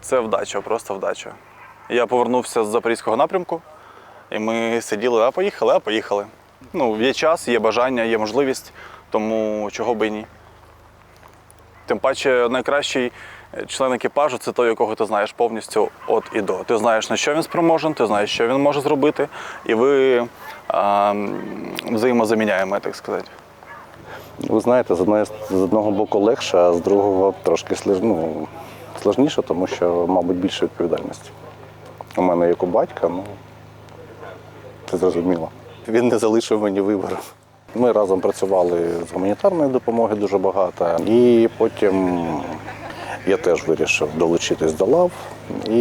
Це вдача, просто вдача. Я повернувся з запорізького напрямку, і ми сиділи, а поїхали, а поїхали. Ну, є час, є бажання, є можливість, тому чого би і ні. Тим паче, найкращий член екіпажу це той, якого ти знаєш повністю от і до. Ти знаєш, на що він спроможен, ти знаєш, що він може зробити, і ви а, взаємозаміняємо, так сказати. Ви знаєте, з, одного боку легше, а з другого трошки ну, сложніше, тому що, мабуть, більше відповідальності. У мене як у батька, ну це зрозуміло. Він не залишив мені вибору. Ми разом працювали з гуманітарної допомоги дуже багато. І потім я теж вирішив долучитись до лав. І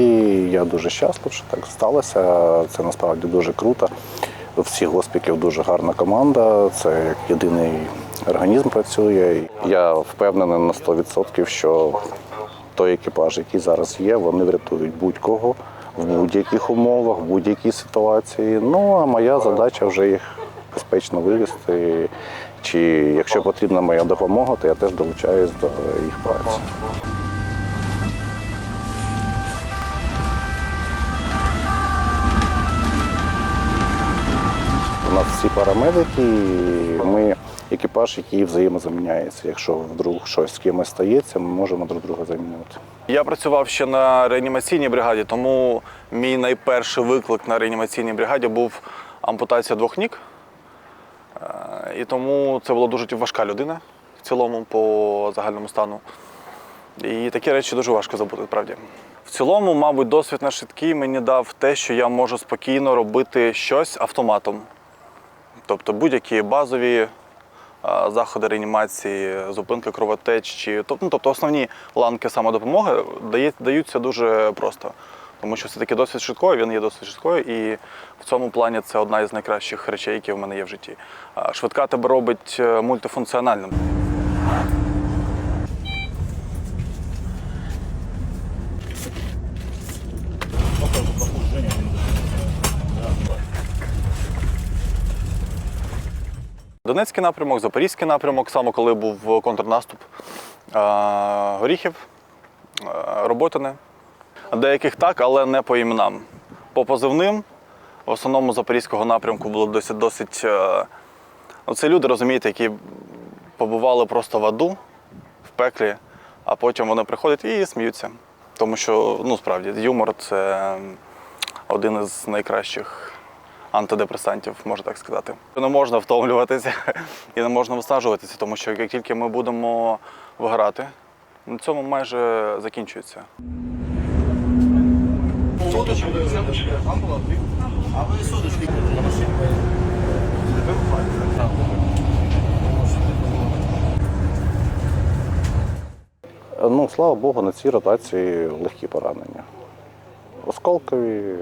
я дуже щаслив, що так сталося. Це насправді дуже круто. Всіх госпіків дуже гарна команда. Це як єдиний організм працює. Я впевнений на 100%, що той екіпаж, який зараз є, вони врятують будь-кого в будь-яких умовах, в будь-якій ситуації. Ну а моя задача вже їх безпечно вивезти. Чи якщо потрібна моя допомога, то я теж долучаюсь до їх праці. У нас всі парамедики, ми екіпаж, який взаємозаміняється. Якщо вдруг щось з кимось стається, ми можемо друг друга замінювати. Я працював ще на реанімаційній бригаді, тому мій найперший виклик на реанімаційній бригаді був ампутація двох ніг. Е, І тому це була дуже важка людина в цілому по загальному стану. І такі речі дуже важко забути, правді. В цілому, мабуть, досвід на швидкий мені дав те, що я можу спокійно робити щось автоматом. Тобто будь-які базові заходи реанімації, зупинки кровотеч, чи ну, тобто основні ланки самодопомоги даються дуже просто. Тому що все-таки досвід швидкої, він є досить швидкою, і в цьому плані це одна із найкращих речей, які в мене є в житті. Швидка тебе робить е, мультифункціональним. Донецький напрямок, Запорізький напрямок, саме коли був контрнаступ е, Горіхів, е, Роботине. Деяких так, але не по іменам. По позивним, в основному Запорізького напрямку було досить досить. е, Ну, це люди, розумієте, які побували просто в аду, в пеклі, а потім вони приходять і сміються. Тому що, ну, справді, юмор це один із найкращих антидепресантів, можна так сказати. Не можна втомлюватися і не можна виснажуватися, тому що як тільки ми будемо виграти, на цьому майже закінчується. Ну, слава Богу, на цій ротації легкі поранення. Осколкові,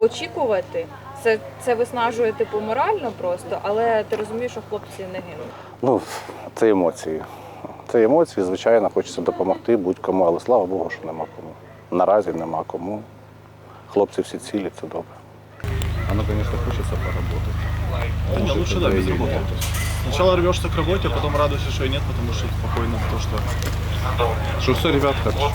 Очікувати це, це виснажує типу морально просто, але ти розумієш, що хлопці не гинуть. ну, це емоції. Це емоції, звичайно, хочеться допомогти будь-кому, але слава Богу, що нема кому. Наразі нема кому. Хлопці всі цілі, це добре. Оно, конечно, хочется поработать. Да не, лучше да, без работы. Сначала рвешься к работе, а потом радуешься, что и нет, потому что спокойно то, что Что все, ребят, хорошо.